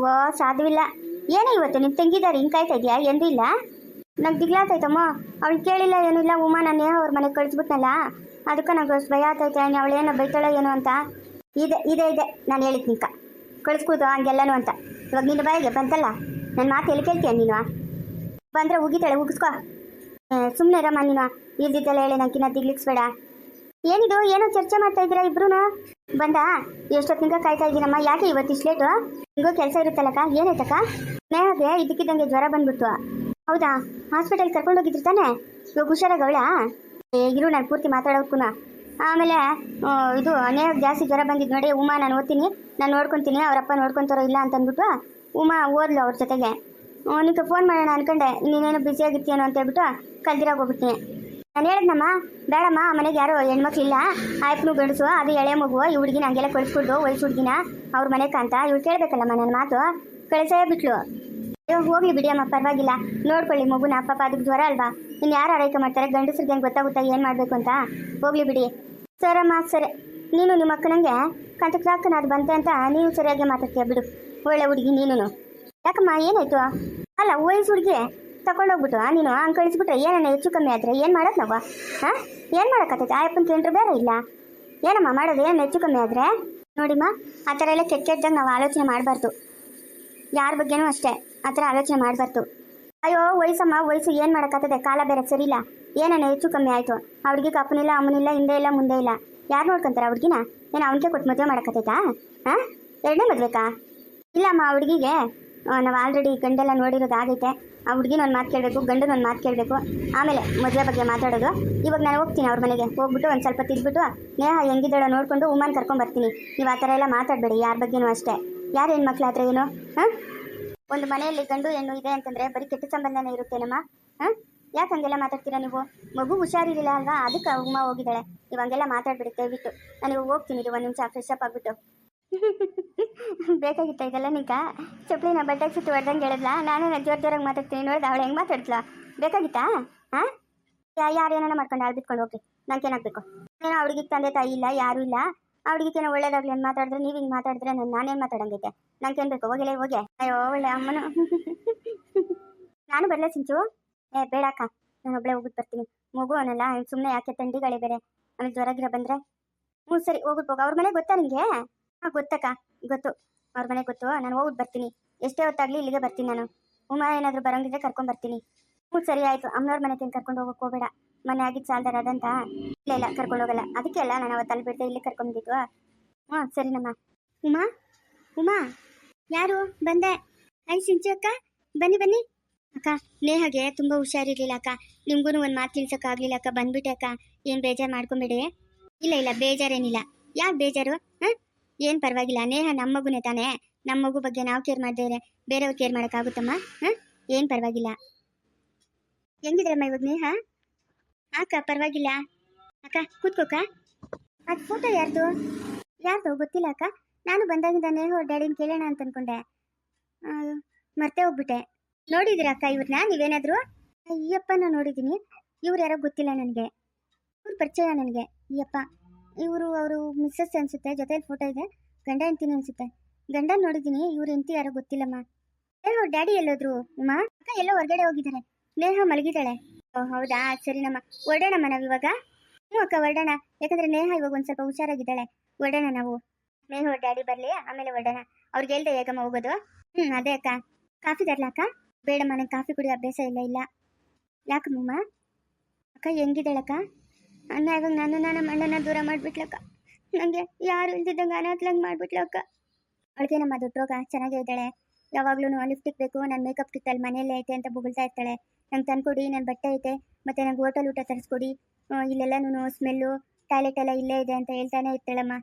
ಓ ಸಾಧುವಿಲ್ಲ ಏನೋ ಇವತ್ತು ನಿಮ್ಮ ತಂಗಿದಾರೆ ಹಿಂಗೆ ಕಾಯ್ತಾ ಇದೆಯಾ? ಎಂದೂ ಇಲ್ಲ? ನಂಗೆ ದಿಗ್ಲಾತೈತಮ್ಮ ಅವಳು ಕೇಳಿಲ್ಲ ಏನೂ ಇಲ್ಲ. ಉಮಾ ನಾನು ಅವ್ರ ಮನೆಗೆ ಕಳಿಸ್ಬಿಟ್ನಲ್ಲ. ಅದಕ್ಕೆ ನಂಗೆ ಅಷ್ಟು ಭಯ ಆಗ್ತೈತೆ. ಅವಳು ಏನೋ ಬೈತಾಳೋ ಏನೋ ಅಂತ. ಇದೆ ಇದೆ ಇದೆ. ನಾನು ಹೇಳಿದ್ ನಿಂಕ ಕಳಿಸ್ಕೊಡು ಹಂಗೆಲ್ಲನೂ ಅಂತ. ಇವಾಗ ನಿನ್ನ ಬಾಯಿಗೆ ಬಂತಲ್ಲ? ನನ್ನ ಮಾತು ಎಲ್ಲಿ ಕೇಳ್ತೀಯ ನೀನು? ಬಂದರೆ ಉಗಿತಾಳೆ, ಉಗಿಸ್ಕೊ. ಸುಮ್ಮನೆ ರಮ್ಮ ನೀನು. ಇಲ್ದಿದ್ದೆಲ್ಲ ಹೇಳಿ ನಂಗಿನ್ನ ದಿಗ್ಲಿಕ್ಸ್ಬೇಡ ಏನಿದು? ಏನೋ ಚರ್ಚೆ ಮಾಡ್ತಾ ಇದ್ದೀರಾ ಇಬ್ರು ಬಂದ? ಎಷ್ಟೊತ್ತಿಂಗ ಕಾಯ್ತಾ ಇದ್ದೀನಮ್ಮ? ಯಾಕೆ ಇವತ್ತು ಇಷ್ಟು ಲೇಟು ಹಿಂಗೋ ಕೆಲಸ ಇರುತ್ತಲ್ಲಕ್ಕ? ಏನಾಯ್ತಕ್ಕ? ನೇಹಾಗೆ ಇದಕ್ಕಿದ್ದಂಗೆ ಜ್ವರ ಬಂದ್ಬಿಟ್ಟು ಹೌದಾ? ಹಾಸ್ಪಿಟಲ್ ಕರ್ಕೊಂಡೋಗಿದ್ರು ತಾನೆ? ಇವಾಗ ಹುಷಾರಾಗವಳ ಏ, ಇರು, ನಾನು ಪೂರ್ತಿ ಮಾತಾಡೋಕ್ಕೂ ಆಮೇಲೆ ಇದು ನೇಹಾಗೆ ಜಾಸ್ತಿ ಜ್ವರ ಬಂದಿದ್ದು ನೋಡಿ ಉಮಾ ನಾನು ಓದ್ತೀನಿ. ನಾನು ನೋಡ್ಕೊತೀನಿ ಅವರಪ್ಪ ನೋಡ್ಕೊತಾರೋ ಇಲ್ಲ ಅಂತ ಅಂದ್ಬಿಟ್ಟು ಉಮಾ ಓದ್ಲು ಅವ್ರ ಜೊತೆಗೆ. ನಿಂಗೆ ಫೋನ್ ಮಾಡೋಣ ಅನ್ಕೊಂಡೆ. ನೀನೇನು ಬ್ಯುಸಿ ಆಗಿರ್ತೀಯನೋ ಅಂತ ಹೇಳ್ಬಿಟ್ಟು ಕಲ್ದಿರಾಗ ಹೋಗ್ಬಿಟ್ಟಿನಿ ನಾನು ಹೇಳಿದ್ನಮ್ಮ, ಬೇಡಮ್ಮ, ಮನೆಗೆ ಯಾರು ಹೆಣ್ಮಕ್ಳು ಇಲ್ಲ. ಆಯ್ಪನು ಗಂಡಸು, ಅದು ಎಳೆ ಮಗು, ಈ ಹುಡುಗಿನ ಹಂಗೆಲ್ಲ ಕಳಿಸ್ಕೊಡ್ದು ವಯಸ್ಸು ಹುಡುಗಿನ ಅವ್ರ ಮನೆ ಕಾಂತ ಇವ್ಳು ಕೇಳ್ಬೇಕಲ್ಲಮ್ಮ ನನ್ನ ಮಾತು? ಕಳಿಸೇ ಬಿಟ್ಲು. ಅಯ್ಯೋ, ಹೋಗ್ಲಿ ಬಿಡಿಯಮ್ಮ, ಪರವಾಗಿಲ್ಲ. ನೋಡ್ಕೊಳ್ಳಿ ಮಗುನ, ಪಾಪ ಅದಕ್ಕೆ ಜ್ವರ ಅಲ್ವಾ? ಇನ್ನು ಯಾರು ಆರೈಕೆ ಮಾಡ್ತಾರೆ? ಗಂಡಸ್ರಿಗೆ ಹೆಂಗೆ ಗೊತ್ತಾಗುತ್ತಾ, ಏನು ಮಾಡಬೇಕು ಅಂತ? ಹೋಗ್ಲಿ ಬಿಡಿ. ಸರಮ್ಮ, ಸರಿ. ನೀನು ನಿಮ್ಮ ಅಕ್ಕನಂಗೆ ಕಂಟಕ್ರಾಕನ ಅದು ಬಂತೆ ಅಂತ ನೀನು ಸರಿಯಾಗಿ ಮಾತಾಡ್ತೀಯ ಬಿಡು. ಒಳ್ಳೆ ಹುಡುಗಿ ನೀನು ಯಾಕಮ್ಮ, ಏನಾಯ್ತು? ಅಲ್ಲ, ವಯಸ್ಸು ಹುಡುಗಿ. ತಗೊಂಡೋಗ್ಬಿಟ್ಟು ನೀನು ಹಂಗೆ ಕಳಿಸ್ಬಿಟ್ರೆ ಏನನ್ನ ಹೆಚ್ಚು ಕಮ್ಮಿ ಆದರೆ? ಏನು ಮಾಡೋದು ನಾವು? ಹಾಂ ಏನು ಮಾಡೋಕ್ಕತ್ತೈತೆ ಆಯಪ್ಪನ ಕೇಂದ್ರ ಬೇರೆ ಇಲ್ಲ. ಏನಮ್ಮ ಮಾಡೋದು? ಏನು ಹೆಚ್ಚು ಕಮ್ಮಿ ಆದರೆ? ನೋಡಿಮ್ಮ, ಆ ಥರ ಎಲ್ಲ ಕೆಟ್ಟ ಕೆಟ್ಟದಾಗ ನಾವು ಆಲೋಚನೆ ಮಾಡಬಾರ್ದು. ಯಾರ ಬಗ್ಗೆನೂ ಅಷ್ಟೇ, ಆ ಥರ ಆಲೋಚನೆ ಮಾಡಬಾರ್ದು. ಅಯ್ಯೋ, ವಯಸ್ಸಮ್ಮ, ವಯಸ್ಸು ಏನು ಮಾಡೋಕ್ಕತ್ತದೆ ಕಾಲ ಬೇರೆ ಸರಿಯಿಲ್ಲ. ಏನನ್ನ ಹೆಚ್ಚು ಕಮ್ಮಿ ಆಯಿತು? ಆ ಹುಡುಗಿಗೆ ಅಪ್ಪನಿಲ್ಲ, ಅಮ್ಮನಿಲ್ಲ, ಹಿಂದೆ ಇಲ್ಲ, ಮುಂದೆ ಇಲ್ಲ. ಯಾರು ನೋಡ್ಕೊಂತಾರೆ ಆ ಹುಡುಗಿನ? ಏನು ಅವನಿಗೆ ಕೊಟ್ಟು ಮದುವೆ ಮಾಡೋಕ್ಕತ್ತೈತಾ ಹಾಂ ಎರಡನೇ ಮದುವೆಕಾ? ಇಲ್ಲಮ್ಮ ಆ ಹುಡುಗಿಗೆ. ನಾವು ಆಲ್ರೆಡಿ ಗಂಡೆಲ್ಲ ನೋಡಿರೋದು ಆಗೈತೆ. ಆ ಹುಡುಗಿನ ಒಂದು ಮಾತು ಕೇಳಬೇಕು, ಗಂಡನ ಒಂದು ಮಾತು ಕೇಳಬೇಕು. ಆಮೇಲೆ ಮದುವೆ ಬಗ್ಗೆ ಮಾತಾಡೋದು. ಇವಾಗ ನಾನು ಹೋಗ್ತೀನಿ ಅವ್ರ ಮನೆಗೆ. ಹೋಗ್ಬಿಟ್ಟು ಒಂದು ಸ್ವಲ್ಪ ತಿದ್ಬಿಟ್ಟು ನೇಹ, ಹೆಂಗಿದ್ದಾಳೋ? ನೋಡಿಕೊಂಡು ಉಮಾನ್ ಕರ್ಕೊಂಡ್ಬರ್ತೀನಿ ನೀವು ಆ ಥರ ಎಲ್ಲ ಮಾತಾಡಬೇಡಿ, ಯಾರ ಬಗ್ಗೆನೂ ಅಷ್ಟೇ. ಯಾರು ಹೆಣ್ಮಕ್ಳು ಹತ್ರ ಏನು? ಹಾಂ? ಒಂದು ಮನೆಯಲ್ಲಿ ಗಂಡು ಹೆಣ್ಣು ಇದೆ ಅಂತಂದರೆ ಬರೀ ಕೆಟ್ಟ ಸಂಬಂಧನೇ ಇರುತ್ತೇನಮ್ಮ? ಹಾಂ? ಯಾಕೆ ಹಂಗೆಲ್ಲ ಮಾತಾಡ್ತೀರಾ ನೀವು? ಮಗು ಹುಷಾರಿರಲಿಲ್ಲ ಅಲ್ವಾ? ಅದಕ್ಕೆ ಉಮ್ಮ ಹೋಗಿದ್ದಾಳೆ. ನೀವು ಹಂಗೆಲ್ಲ ಮಾತಾಡ್ಬಿಡಿ, ದಯವಿಟ್ಟು. ನಾನು ಹೋಗ್ತೀನಿ ಒಂದು ನಿಮಿಷ ಫ್ರೆಶ್ ಅಪ್ ಆಗ್ಬಿಟ್ಟು. ಬೇಕಾಗಿತ್ತ ಇದೆಲ್ಲ ನಿಂಕ ನಾ ಬಟ್ಟೆಗೆ ಸುತ್ತು ಹೊಡ್ದಂಗೆ ಹೇಳಿದ್ಲ? ನಾನು ಜೋರ್ ಜೋರಾಗಿ ಮಾತಾಡ್ತೀನಿ ನೋಡಿದ ಅವಳು ಹೆಂಗೆ ಮಾತಾಡ್ತಾ ಬೇಕಾಗಿತ್ತಾ? ಹಾಂ ಯಾರು ಏನಾನ ಮಾಡ್ಕೊಂಡು ಆಳ್ ಬಿಟ್ಕೊಂಡು ಹೋಗ್ರಿ ನಂಗೇನಾಗಬೇಕು? ಏನೋ ಅವ್ಳಿಗೆ ತಂದೆ ತಾಯಿ ಇಲ್ಲ, ಯಾರೂ ಇಲ್ಲ. ಅವ್ಳಿಗೆ ಏನೋ ಒಳ್ಳೇದಾಗ್ಲಿ ಅಂತ ಮಾತಾಡಿದ್ರೆ ನೀವು ಹಿಂಗೆ ಮಾತಾಡಿದ್ರೆ ನಾನು, ನಾನೇನು ಮಾತಾಡಂಗೈತೆ? ನಂಗೇನು ಬೇಕು ಹೋಗಿಲ್ಲ ಹೋಗೆ. ಅಯ್ಯೋ, ಒಳ್ಳೆ ಅಮ್ಮನು. ನಾನು ಬರಲೇ ಸಿಂಚು? ಏ ಬೇಡಕ್ಕ ನಾನು ಒಬ್ಬಳೇ ಹೋಗ್ಬಿಟ್ಟು ಬರ್ತೀನಿ. ಮಗು ಅವನಲ್ಲ ಸುಮ್ಮನೆ ಯಾಕೆ ತಂಡಿಗಳೇ ಬೇರೆ? ಆಮೇಲೆ ಜ್ವರ ಗಿರ ಬಂದರೆ? ಹ್ಞೂ, ಸರಿ ಹೋಗ್ಬಿಟ್ಟು ಹೋಗ. ಅವ್ರ ಮನೆ ಗೊತ್ತಾ ನಿಮಗೆ ಹಾಂ, ಗೊತ್ತಕ್ಕ. ಗೊತ್ತು ಅವ್ರ ಮನೆ ಗೊತ್ತು. ನಾನು ಹೋಗ್ಬಿಟ್ಟು ಬರ್ತೀನಿ. ಎಷ್ಟೇ ಹೊತ್ತಾಗ್ಲಿ ಇಲ್ಲಿಗೆ ಬರ್ತೀನಿ ನಾನು. ಉಮಾ ಏನಾದರೂ ಬರೋಂಗಿದ್ರೆ ಕರ್ಕೊಂಡು ಬರ್ತೀನಿ. ಹ್ಞೂ ಸರಿ ಆಯಿತು. ಅಮ್ಮನವ್ರ ತಿಂದು ಕರ್ಕೊಂಡು ಹೋಗೋಕೆ ಹೋಗಬೇಡ. ಮನೆ ಆಗಿದ್ದು ಸಾಲ್ದಾರ ಅದಂತ ಇಲ್ಲ ಇಲ್ಲ, ಕರ್ಕೊಂಡು ಹೋಗಲ್ಲ. ಅದಕ್ಕೆ ಅಲ್ಲ, ನಾನು ಅವತ್ತು ಅಲ್ಲಿ ಬಿಡ್ದೆ ಇಲ್ಲಿ ಕರ್ಕೊಂಡ್ಬಿಟ್ಟಿದ್ವು ಹ್ಞೂ ಸರಿನಮ್ಮ. ಉಮಾ? ಉಮಾ? ಯಾರು? ಬಂದೆ. ಐ ಸಿಂಚು ಅಕ್ಕ. ಬನ್ನಿ ಬನ್ನಿ. ಅಕ್ಕ ನೇಹಾಗೆ ತುಂಬ ಹುಷಾರಿರ್ಲಿಲ್ಲ ಅಕ್ಕ. ನಿಮ್ಗೂ ಒಂದು ಮಾತು ತಿಳ್ಸೋಕ್ಕಾಗಲಿಲ್ಲ ಅಕ್ಕ. ಬಂದ್ಬಿಟ್ಟೆ ಅಕ್ಕ. ಏನು ಬೇಜಾರು ಮಾಡ್ಕೊಂಬಿಡಿ. ಇಲ್ಲ ಇಲ್ಲ, ಬೇಜಾರೇನಿಲ್ಲ. ಯಾಕೆ ಬೇಜಾರು? ಹಾಂ ಏನು ಪರವಾಗಿಲ್ಲ ನೇಹ ನಮ್ಮ ಮಗುನೇ ತಾನೇ. ನಮ್ಮ ಮಗು ಬಗ್ಗೆ ನಾವು ಕೇರ್ ಮಾಡಿದ್ರೆ ಬೇರೆಯವ್ರು ಕೇರ್ ಮಾಡೋಕ್ಕಾಗುತ್ತಮ್ಮ? ಹಾಂ? ಏನು ಪರವಾಗಿಲ್ಲ. ಹೆಂಗಿದ್ರಮ್ಮ ಇವಾಗ ನೇಹ? ಅಕ್ಕ ಪರವಾಗಿಲ್ಲ. ಅಕ್ಕ ಕೂತ್ಕೋಕ ಅದು ಫೋಟೋ ಯಾರ್ದು? ಯಾರ್ದು ಗೊತ್ತಿಲ್ಲ ಅಕ್ಕ. ನಾನು ಬಂದಾಗಿಂದ ನೇಹ ಡ್ಯಾಡಿನ ಕೇಳೋಣ ಅಂತ ಅನ್ಕೊಂಡೆ. ಆ, ಮರ್ತೇ ಹೋಗ್ಬಿಟ್ಟೆ. ನೋಡಿದಿರ ಅಕ್ಕ ಇವ್ರನ್ನ ನೀವೇನಾದರೂ? ನಾನು ನೋಡಿದ್ದೀನಿ. ಇವ್ರು ಯಾರೋ ಗೊತ್ತಿಲ್ಲ ನನಗೆ. ಇವ್ರ ಪರಿಚಯ ನನಗೆ. ಅಯ್ಯಪ್ಪ. ಇವರು ಅವರು ಮಿಸ್ಸಸ್ ಅನ್ಸುತ್ತೆ, ಜೊತೆಲಿ ಫೋಟೋ ಇದೆ. ಗಂಡ ಹೆಂಡ್ತೀನಿ ಅನ್ಸುತ್ತೆ. ಗಂಡ ನೋಡಿದೀನಿ ಇವ್ರು ಹೆಂಡ್ತಿ ಯಾರೋ ಗೊತ್ತಿಲ್ಲಮ್ಮ. ಏ ಡ್ಯಾಡಿ ಎಲ್ಲೋದ್ರು? ಅಮ್ಮ ಅಕ್ಕ ಎಲ್ಲೋ ಹೊರಗಡೆ ಹೋಗಿದ್ದಾರೆ ನೇಹ ಮಲಗಿದ್ದಾಳೆ. ಓ, ಹೌದಾ? ಸರಿನಮ್ಮ. ಹೊರಡೋಣಮ್ಮ ನಾವು ಇವಾಗ? ಹ್ಞೂ ಅಕ್ಕ ಹೊರಡೋಣ ಯಾಕಂದ್ರೆ ನೇಹ ಇವಾಗ ಒಂದು ಸ್ವಲ್ಪ ಹುಷಾರಾಗಿದ್ದಾಳೆ. ಹೊರಡೋಣ ನಾವು. ನೇಹ, ಡ್ಯಾಡಿ ಬರಲಿ. ಆಮೇಲೆ ಹೊರಡೋಣ ಅವ್ರಿಗೆ ಹೇಳ್ದೆ, ಹೇಗಮ್ಮ ಹೋಗೋದು? ಹ್ಞೂ ಅದೇ ಅಕ್ಕ. ಕಾಫಿ ತರಲಾ ಅಕ್ಕ? ಬೇಡಮ್ಮ ನನಗೆ ಕಾಫಿ ಕುಡಿಯೋ ಅಭ್ಯಾಸ ಇಲ್ಲ ಇಲ್ಲ. ಯಾಕಮ್ಮಮ್ಮ ಅಕ್ಕ, ಹೆಂಗಿದ್ದಾಳಕ್ಕ? ಇವಾಗ ನಾನು ನನ್ನ ಅಣ್ಣನ ದೂರ ಮಾಡಿಬಿಟ್ಲಕ್ಕ. ನನಗೆ ಯಾರು ಇಲ್ದಿದ್ದಂಗೆ ಅನಾಥಲಂಗೆ ಮಾಡಿಬಿಟ್ಲಕ್ಕ ಅವಳಿಗೆ ನಮ್ಮ ದೊಡ್ಡ ರೋಗ ಚೆನ್ನಾಗೇ ಇದ್ದಾಳೆ. ಯಾವಾಗಲೂ ಲಿಫ್ಟಿಗೆ ಬೇಕು ನನ್ನ ಮೇಕಪ್ ಕಿಟ್ ಅಲ್ಲಿ ಮನೆಯಲ್ಲೇ ಐತೆ ಅಂತ ಬುಗುಳ್ತಾ ಇರ್ತಾಳೆ. ನಂಗೆ ತಂದ್ಕೊಡಿ ನನ್ನ ಬಟ್ಟೆ ಐತೆ, ಮತ್ತು ನಂಗೆ ಹೋಟೆಲ್ ಊಟ ತರಿಸ್ಕೊಡಿ. ಇಲ್ಲೆಲ್ಲನೂ ಸ್ಮೆಲ್ಲು ಟಾಯ್ಲೆಟ್ ಎಲ್ಲ ಇಲ್ಲೇ ಇದೆ ಅಂತ ಹೇಳ್ತಾನೆ ಇರ್ತಾಳಮ್ಮ.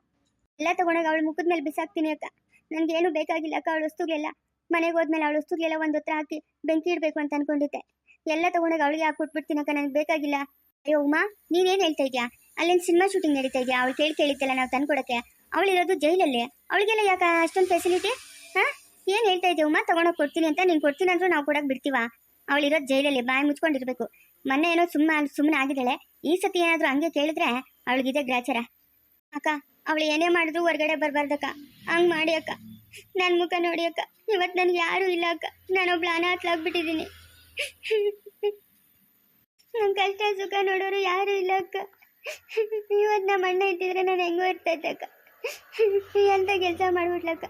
ಎಲ್ಲ ತೊಗೊಂಡಾಗ ಅವಳು ಮುಖದ ಮೇಲೆ ಬಿಸಾಕ್ತೀನಿ ಅಕ್ಕ. ನನಗೇನು ಬೇಕಾಗಿಲ್ಲ ಅಕ್ಕ, ಅವಳು ವಸ್ತುಗಳೆಲ್ಲ ಮನೆಗೆ ಹೋದ್ಮೇಲೆ ಅವಳು ವಸ್ತುಗಳೆಲ್ಲ ಒಂದು ಹತ್ರ ಹಾಕಿ ಬೆಂಕಿ ಇಡಬೇಕು ಅಂತ ಅನ್ಕೊಂಡಿದ್ದೆ. ಎಲ್ಲ ತೊಗೊಂಡಾಗ ಅವಳಿಗೆ ಹಾಕಿ ಕೊಟ್ಬಿಡ್ತೀನಿ ಅಕ್ಕ ನನಗೆ ಬೇಕಾಗಿಲ್ಲ. ಅಯ್ಯೋ, ಉಮಾ, ನೀನೇನು ಹೇಳ್ತಾ ಇದೆಯಾ? ಅಲ್ಲೇನು ಸಿನಿಮಾ ಶೂಟಿಂಗ್ ನಡೀತಾ ಇದೆಯಾ? ಅವ್ಳು ಕೇಳಿ ಕೇಳಿದ್ದೆಲ್ಲ ನಾವು ತಂದ್ಕೊಡಕ್ಕೆ. ಅವಳಿರೋದು ಜೈಲಲ್ಲಿ. ಅವಳಿಗೆಲ್ಲ ಯಾಕೆ ಅಷ್ಟೊಂದು ಫೆಸಿಲಿಟಿ ಹಾ? ಏನು ಹೇಳ್ತಾ ಇದೆಯಾ ಉಮಾ? ತೊಗೊಂಡೋಗಿ ಕೊಡ್ತೀನಿ ಅಂತ ನೀನು ಕೊಡ್ತೀನಿ ಅಂದ್ರೂ ನಾವು ಕೊಡಕ್ಕೆ ಬಿಡ್ತೀವಾ? ಅವಳಿರೋದು ಜೈಲಲ್ಲಿ, ಬಾಯಿ ಮುಚ್ಕೊಂಡಿರ್ಬೇಕು. ಮೊನ್ನೆ ಏನೋ ಸುಮ್ಮ ಸುಮ್ಮನೆ ಆಗಿದ್ದಾಳೆ. ಈ ಸತಿ ಏನಾದರೂ ಹಂಗೆ ಕೇಳಿದ್ರೆ ಅವಳಿಗಿದೆ ಗ್ರಾಚಾರ. ಅಕ್ಕ, ಅವಳು ಏನೇ ಮಾಡಿದ್ರು ಹೊರಗಡೆ ಬರಬಾರ್ದಕ್ಕ. ಹಂಗೆ ಮಾಡಿ ಅಕ್ಕ. ನನ್ನ ಮುಖ ನೋಡಿ ಅಕ್ಕ. ಇವತ್ತು ನನಗೆ ಯಾರೂ ಇಲ್ಲ ಅಕ್ಕ. ನಾನೊಬ್ಳು ಅನಾಥಲಾಗ್ಬಿಟ್ಟಿದ್ದೀನಿ ನನ್ನ ಕಷ್ಟ ಸುಖ ನೋಡೋರು ಯಾರು ಇಲ್ಲ ಅಕ್ಕ. ಇವತ್ತು ನಮ್ಮ ಅಣ್ಣ ಇದ್ದಿದ್ರೆ ನಾನು ಹೆಂಗೋ ಇರ್ತಾ ಇದ್ದೆ ಅಕ್ಕ. ಎಂಥ ಕೆಲಸ ಮಾಡ್ಬಿಟ್ಲಕ್ಕ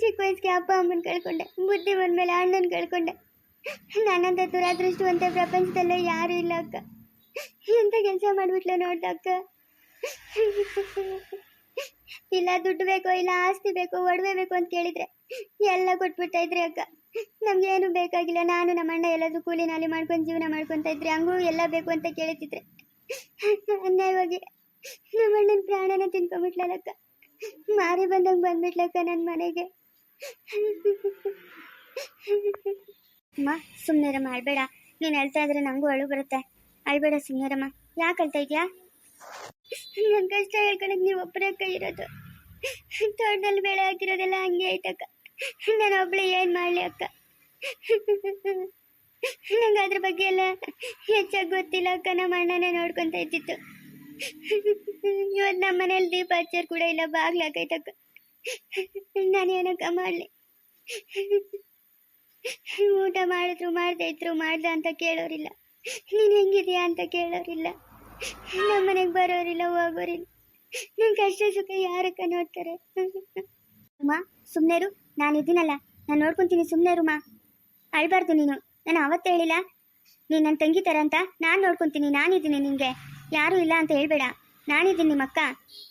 ಚಿಕ್ಕ ವಯಸ್ಸಿಗೆ ಅಪ್ಪ ಅಮ್ಮನ ಕಳ್ಕೊಂಡೆ, ಬುದ್ಧಿ ಬಂದ್ಮೇಲೆ ಅಣ್ಣನ ಕಳ್ಕೊಂಡೆ. ನನ್ನಂತ ದುರಾದೃಷ್ಟವಂತ ಪ್ರಪಂಚದಲ್ಲೇ ಯಾರು ಇಲ್ಲ ಅಕ್ಕ. ಎಂಥ ಕೆಲಸ ಮಾಡ್ಬಿಟ್ಲ ನೋಡ್ದ ಅಕ್ಕ. ಇಲ್ಲ ದುಡ್ಡು ಬೇಕೋ ಇಲ್ಲ ಆಸ್ತಿ ಬೇಕೋ ಒಡವೆ ಬೇಕೋ ಅಂತ ಕೇಳಿದ್ರೆ ಎಲ್ಲ ಕೊಟ್ಬಿಡ್ತಾ ಇದ್ರಿ ಅಕ್ಕ. ನಮ್ಗೇನು ಬೇಕಾಗಿಲ್ಲ. ನಾನು ನಮ್ಮ ಅಣ್ಣ ಎಲ್ಲದೂ ಕೂಲಿ ನಾಲಿ ಮಾಡ್ಕೊಂಡು ಜೀವನ ಮಾಡ್ಕೊತಾ ಇದ್ರಿ ಹಂಗೂ ಎಲ್ಲ ಬೇಕು ಅಂತ ಕೇಳ್ತಿದ್ರೆ. ಅನ್ಯಾಯವಾಗಿ ನಮ್ಮ ಅಣ್ಣನ ಪ್ರಾಣನ ತಿನ್ಕೊಂಬಿಟ್ಲಕ್ಕ ಮಾರಿ ಬಂದಂಗೆ ಬಂದ್ಬಿಟ್ಲಕ್ಕ ನನ್ನ ಮನೆಗೆ. ಅಮ್ಮ ಸುಮ್ಮನೆರಮ್ಮ ಅಳ್ಬೇಡ. ನೀನ್ ಹೇಳ್ತಾ ಇದ್ರೆ ನಂಗೂ ಅಳು ಬರುತ್ತೆ. ಅಳ್ಬೇಡ ಸುಮ್ಮನೆರಮ್ಮ ಯಾಕೆ ಅಳ್ತಾ ಇದ್ಯಾ? ನನ್ ಕಷ್ಟ ಹೇಳ್ಕೊಳಕ್ ನೀವು ಒಬ್ಬರಕ್ಕ ಇರೋದು. ತೋಟದಲ್ಲಿ ಬೆಳೆ ಹಾಕಿರೋದೆಲ್ಲ ಹಂಗೆ ಐತಕ್ಕ ನಾನು ಒಬ್ಳು ಏನು ಮಾಡಲಿ ಅಕ್ಕ? ನಂಗೆ ಅದ್ರ ಬಗ್ಗೆ ಎಲ್ಲ ಹೆಚ್ಚಾಗಿ ಗೊತ್ತಿಲ್ಲ ಅಕ್ಕ. ನಮ್ಮ ಅಣ್ಣನೇ ನೋಡ್ಕೊಂತ ಇದ್ದಿತ್ತು ಇವತ್ತು ನಮ್ಮ ಮನೇಲಿ ದೀಪ ಹಚ್ಚೋರು ಕೂಡ ಇಲ್ಲ. ಬಾಗ್ಲಾಕೈತಕ್ಕ ನಾನು ಏನಕ್ಕ ಮಾಡಲಿ? ಊಟ ಮಾಡಿದ್ರು, ಮಾಡ್ದೆ ಇದ್ರು, ಮಾಡ್ದೆ ಅಂತ ಕೇಳೋರಿಲ್ಲ. ನೀನು ಹೆಂಗಿದ್ಯಾ ಅಂತ ಕೇಳೋರಿಲ್ಲ. ನಮ್ಮ ಮನೆಗೆ ಬರೋರಿಲ್ಲ, ಹೋಗೋರಿಲ್ಲ. ನನ್ನ ಕಷ್ಟ ಸುಖ ಯಾರಕ್ಕ ನೋಡ್ತಾರೆ? ಅಮ್ಮ ಸುಮ್ಮನೆರು ನಾನು ಇದ್ದೀನಲ್ಲ, ನಾನು ನೋಡ್ಕೊತೀನಿ ಸುಮ್ಮನೆ ರೂಮ ಅಳ್ಬಾರ್ದು ನೀನು. ನಾನು ಅವತ್ತೇ ಹೇಳಿಲ್ಲ. ನೀನು ನನ್ನ ತಂಗಿ ಥರ ಅಂತ ನಾನು ನೋಡ್ಕೊತೀನಿ, ನಾನಿದ್ದೀನಿ ನಿನಗೆ. ಯಾರೂ ಇಲ್ಲ ಅಂತ ಹೇಳ್ಬೇಡ. ನಾನಿದ್ದೀನಿ ನಿಮ್ಮ ಅಕ್ಕ.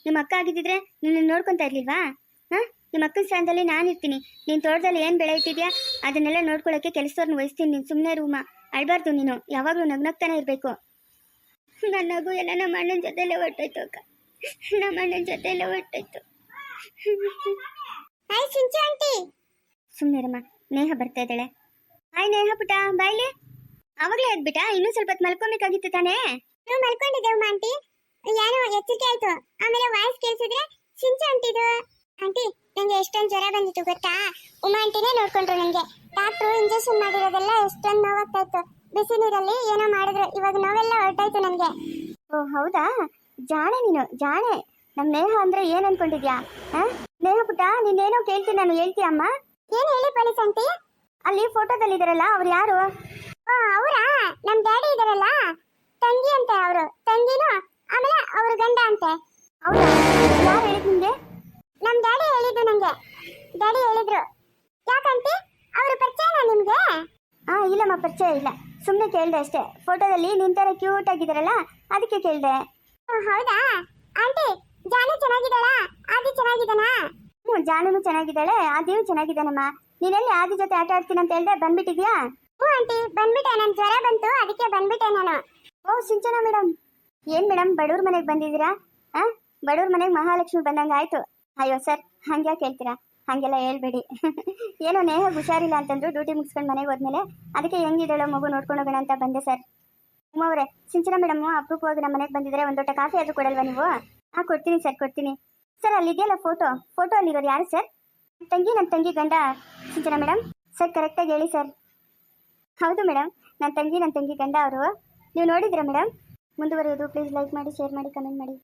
ನಿಮ್ಮ ಅಕ್ಕ ಆಗಿದ್ದಿದ್ರೆ ನಿನ್ನ ನೋಡ್ಕೊತಾ ಇರ್ಲಿಲ್ವಾ? ಹಾಂ? ನಿಮ್ಮ ಅಕ್ಕನ ಸ್ಥಾನದಲ್ಲಿ ನಾನಿರ್ತೀನಿ ನೀನು ತೋಟದಲ್ಲಿ ಏನು ಬೆಳೆ ಇಟ್ಟಿದ್ಯಾ, ಅದನ್ನೆಲ್ಲ ನೋಡ್ಕೊಳ್ಳೋಕ್ಕೆ ಕೆಲಸದವ್ರನ್ನ ವಹಿಸ್ತೀನಿ. ನೀನು ಸುಮ್ಮನೆ ರೂಮ ಅಳ್ಬಾರ್ದು ನೀನು. ಯಾವಾಗಲೂ ನಗ್ನಗ್ತಾನೆ ಇರಬೇಕು. ನನ್ನ ನಗು ಎಲ್ಲ ನಮ್ಮ ಅಣ್ಣನ ಜೊತೆಯಲ್ಲೇ ಹೊಟ್ಟೋಯ್ತು ಅಕ್ಕ. ನಮ್ಮ ಅಣ್ಣನ ಜೊತೆಯಲ್ಲೇ ಹೊಟ್ಟೋಯ್ತು ಹಾಯ್ ಸಿಂಚು ಆಂಟಿ. ಸುಮ್ಮನೆ ಸುಮ್ಮನಿರಮ್ಮ ನೇಹ ಬರ್ತಾ ಇದ್ದಾಳೆ. ಹಾಯ್ ನೇಹ ಪುಟ ಬಾಯ್ಲಿ. ಅವಾಗಲೇ ಎದ್ಬಿಟ್ಟ? ಇನ್ನೂ ಸ್ವಲ್ಪ ಹೊತ್ತು ಮಲ್ಕೊಬೇಕಾಗಿತ್ತು ತಾನೇ? ನಾವು ಮಲ್ಕೊಂಡಿದ್ದೇವಮ್ಮ ಆಂಟಿ. ಏನೋ ಎಚ್ಚರಿಕೆ ಆಯ್ತು. ಆಮೇಲೆ ವಾಯ್ಸ್ ಕೇಳಿಸಿದ್ರೆ ಸಿಂಚು ಆಂಟಿದು ಆಂಟಿ ನಂಗೆ ಎಷ್ಟೊಂದು ಜ್ವರ ಬಂದಿತ್ತು ಗೊತ್ತಾ? ಉಮಾ ಆಂಟಿನೇ ನೋಡ್ಕೊಂಡ್ರು ನಂಗೆ. ಡಾಕ್ಟ್ರು ಇಂಜೆಕ್ಷನ್ ಮಾಡಿರೋದೆಲ್ಲ ಎಷ್ಟೊಂದು ನೋವಾಗ್ತಾ ಇತ್ತು ಬಿಸಿ ನೀರಲ್ಲಿ ಏನೋ ಮಾಡಿದ್ರು. ಇವಾಗ ನೋವೆಲ್ಲ ಹೊರಟಾಯ್ತು ನನಗೆ ಓ ಹೌದಾ? ಜಾಣೆ ನೀನು ಜಾಣೆ. ನಮ್ಮ ನೇಹ ಅಂದ್ರೆ ಏನು ಅನ್ಕೊಂಡಿದ್ಯಾ? ಆ? ಪುಟ್ಟ ಪುಟ ನೀನೇನೋ ಕೇಳ್ತೀನಿ ನಾನು ಹೇಳ್ತೀಯ ಅಮ್ಮ? ಏನು ಹೇಳಿ ಪೊಲೀಸ್ ಆಂಟಿ? ಅಲ್ಲಿ ಫೋಟೋದಲ್ಲಿ ಇದಾರಲ್ಲ ಅವ್ರು ಯಾರು? ಅವರಾ? ನಮ್ ಡ್ಯಾಡಿ ಇದಾರಲ್ಲ? ತಂಗಿ ಅಂತೆ ಅವರು. ತಂಗಿನೂ ಆಮೇಲೆ ಅವ್ರ ಗಂಡ ಅಂತೆ. ಹೌದಾ? ಯಾರು ಹೇಳಿದ್ ನಿಮ್ಗೆ ನಮ್ ಡ್ಯಾಡಿ ಹೇಳಿದ್ದು ನಂಗೆ. ಡ್ಯಾಡಿ ಹೇಳಿದ್ರು. ಯಾಕಂತೆ ಅವ್ರ ಪರಿಚಯನಾ ನಿಮ್ಗೆ? ಹಾ ಇಲ್ಲಮ್ಮ ಪರಿಚಯ ಇಲ್ಲ. ಸುಮ್ಮನೆ ಕೇಳ್ದೆ ಅಷ್ಟೇ. ಫೋಟೋದಲ್ಲಿ ನಿಂತರ ಕ್ಯೂಟ್ ಆಗಿದಾರಲ್ಲ ಅದಕ್ಕೆ ಕೇಳ್ದೆ. ಹೌದಾ? ಆಂಟಿ ಜಾನು ಚೆನ್ನಾಗಿದ್ದಾಳಾ? ಆದಿ ಚೆನ್ನಾಗಿದ್ದಾನಾ? ಹ್ಞೂ ಜಾನುನು ಚೆನ್ನಾಗಿದ್ದಾಳೆ ಆದಿಯು ಚೆನ್ನಾಗಿದ್ದಾನಮ್ಮ. ನೀನೆಲ್ಲಿ ಆದಿ ಜೊತೆ ಆಟ ಆಡ್ತೀನಿ ಅಂತ ಹೇಳ್ದೆ ಬಂದ್ಬಿಟ್ಟಿದ್ಯಾ? ಹ್ಞೂ ಆಂಟಿ ಬಂದ್ಬಿಟ್ಟೆ ನನ್ ಜ್ವರ ಬಂತು ಅದಕ್ಕೆ ಬಂದ್ಬಿಟ್ಟೆ ನಾನು. ಓ ಸಿಂಚನ ಮೇಡಮ್ ಏನ್ ಮೇಡಮ್ ಬಡವ್ರ ಮನೆಗೆ ಬಂದಿದ್ದೀರಾ? ಆ? ಬಡವ್ರ ಮನೆಗೆ ಮಹಾಲಕ್ಷ್ಮಿ ಬಂದಂಗೆ ಆಯ್ತು. ಅಯ್ಯೋ ಸರ್ ಹಂಗ್ಯಾಕೆ ಹೇಳ್ತೀರಾ ಹಾಗೆಲ್ಲ ಹೇಳ್ಬೇಡಿ. ಏನೋ ನೇಹ ಹುಷಾರಿಲ್ಲ ಅಂತಂದ್ರು ಡ್ಯೂಟಿ ಮುಗಿಸ್ಕೊಂಡು ಮನೆಗೆ ಹೋದ್ಮೇಲೆ ಅದಕ್ಕೆ ಹೆಂಗಿದ್ದಾಳೋ ಮಗು ನೋಡ್ಕೊಂಡು ಹೋಗೋಣ ಅಂತ ಬಂದೆ ಸರ್. ಉಮ್ಮವ್ರೆ ಸಿಂಚನ ಮೇಡಮ್ ಅಪರೂಪವಾಗಿ ನಮ್ಮ ಮನೆಗೆ ಬಂದಿದ್ರೆ ಒಂದೊಟ್ಟ ಕಾಫಿ ಆದ್ರೂ ಕೊಡಲ್ವಾ ನೀವು? ಹಾ ಕೊಡ್ತೀನಿ ಸರ್ ಕೊಡ್ತೀನಿ. ಸರ್ ಅಲ್ಲಿದೆಯಲ್ಲ ಫೋಟೋ ಫೋಟೋ ಅಲ್ಲಿರೋರು ಯಾರು ಸರ್ ನನ್ನ ತಂಗಿ ನನ್ನ ತಂಗಿ ಗಂಡ ಸಿಂಚನ ಮೇಡಮ್ ಸರ್ ಕರೆಕ್ಟಾಗಿ ಹೇಳಿ ಸರ್ ಹೌದು ಮೇಡಮ್ ನನ್ನ ತಂಗಿ ನನ್ನ ತಂಗಿ ಗಂಡ ಅವರು. ನೀವು ನೋಡಿದ್ರಾ ಮೇಡಮ್ ಮುಂದುವರಿಯೋದು ಪ್ಲೀಸ್ ಲೈಕ್ ಮಾಡಿ ಶೇರ್ ಮಾಡಿ ಕಮೆಂಟ್ ಮಾಡಿ.